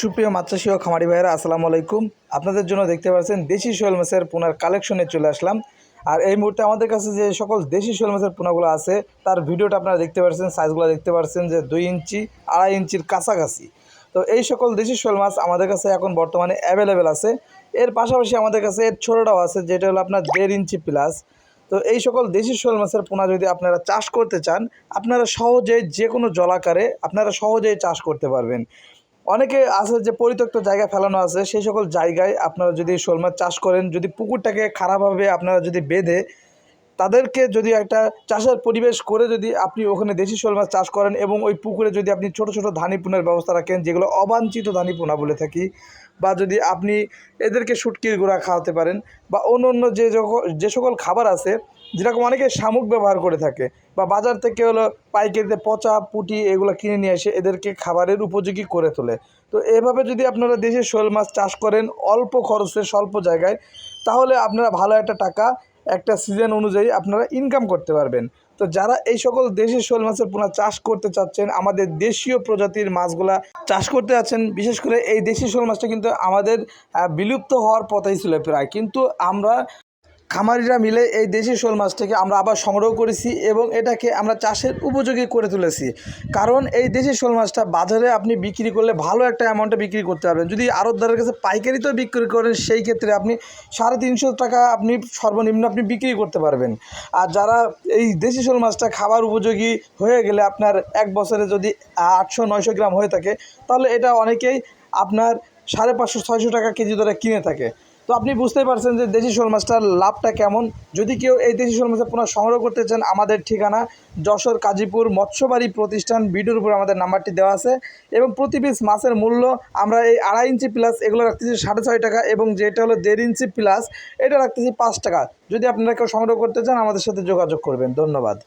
সুপ্রিয় মাত্রাসী ও খামারি ভাইয়েরা, আসসালামু আলাইকুম। আপনাদের জন্য দেখতে পাচ্ছেন দেশি শোল মাছের পোনার কালেকশনে চলে আসলাম। আর এই মুহূর্তে আমাদের কাছে যে সকল দেশি শোল মাছের পোনাগুলো আছে, তার ভিডিওটা আপনারা দেখতে পাচ্ছেন, সাইজগুলো দেখতে পাচ্ছেন যে দুই ইঞ্চি, আড়াই ইঞ্চির কাছাকাছি। তো এই সকল দেশি শোল মাছ আমাদের কাছে এখন বর্তমানে অ্যাভেলেবেল আছে। এর পাশাপাশি আমাদের কাছে এর ছোটোটাও আছে, যেটা হলো আপনার দেড় ইঞ্চি প্লাস তো এই সকল দেশি শোল মাছের পোনা যদি আপনারা চাষ করতে চান, আপনারা সহজেই যে কোনো জলাকারে আপনারা সহজেই চাষ করতে পারবেন। অনেকে আছে যে পরিত্যক্ত জায়গায় ফেলানো আছে, সেই সকল জায়গায় আপনারা যদি শোল মাছ চাষ করেন, যদি পুকুরটাকে খারাপভাবে আপনারা যদি বেঁধে তাদেরকে যদি একটা চাষের পরিবেশ করে যদি আপনি ওখানে দেশি শোল মাছ চাষ করেন এবং ওই পুকুরে যদি আপনি ছোট ছোট ধানি পোনার ব্যবস্থা রাখেন, যেগুলো অবাঞ্ছিত ধানি পোনা বলে থাকি, বা যদি আপনি এদেরকে শুটকির গুঁড়া খাওয়াতে পারেন, বা অন্য অন্য যে যে সকল খাবার আছে যেরকম অনেকে শামুক ব্যবহার করে থাকে বা বাজার থেকে হলো পাইকারিতে পচা, পুটি এগুলো কিনে নিয়ে এসে এদেরকে খাবারের উপযোগী করে তোলে। তো এভাবে যদি আপনারা দেশে শোল মাছ চাষ করেন অল্প খরচে, স্বল্প জায়গায়, তাহলে আপনারা ভালো একটা টাকা একটা সিজন অনুযায়ী আপনারা ইনকাম করতে পারবেন। তো যারা এই সকল দেশি শোল মাছের পোনা চাষ করতে চাচ্ছেন, আমাদের দেশীয় প্রজাতির মাছগুলা চাষ করতে যাচ্ছেন, বিশেষ করে এই দেশি শোল মাছটা কিন্তু আমাদের বিলুপ্ত হওয়ার পথেই ছিল প্রায়। কিন্তু আমরা খামারিরা মিলে এই দেশি শোল মাছটাকে আমরা আবার সংগ্রহ করেছি এবং এটাকে আমরা চাষের উপযোগী করে তুলেছি। কারণ এই দেশি শোল মাছটা বাজারে আপনি বিক্রি করলে ভালো একটা অ্যামাউন্টে বিক্রি করতে পারবেন। যদি আরতদারের কাছে পাইকারিতেও বিক্রি করেন, সেই ক্ষেত্রে আপনি সাড়ে তিনশো টাকা আপনি সর্বনিম্ন আপনি বিক্রি করতে পারবেন। আর যারা এই দেশি শোল মাছটা খাবার উপযোগী হয়ে গেলে আপনার এক বছরে যদি আটশো, নয়শো গ্রাম হয়ে থাকে, তাহলে এটা অনেকেই আপনার সাড়ে পাঁচশো, ছয়শো টাকা কেজি ধরে কিনে থাকে। তো আপনি বুঝতেই পারছেন যে দেশি শোল মাছটার লাভটা কেমন। যদি কেউ এই দেশি শোল মাছের পুনঃ সংগ্রহ করতে চান, আমাদের ঠিকানা যশোর কাজীপুর মৎস্যবাড়ি প্রতিষ্ঠান ভিডিওর উপর আমাদের নাম্বারটি দেওয়া আছে। এবং প্রতি পিস মাছের মূল্য আমরা এই আড়াই ইঞ্চি প্লাস এগুলো রাখতেছি সাড়ে ছয় টাকা এবং যেটা হলো দেড় ইঞ্চি প্লাস এটা রাখতেছি পাঁচ টাকা। যদি আপনারা কেউ সংগ্রহ করতে চান, আমাদের সাথে যোগাযোগ করবেন। ধন্যবাদ।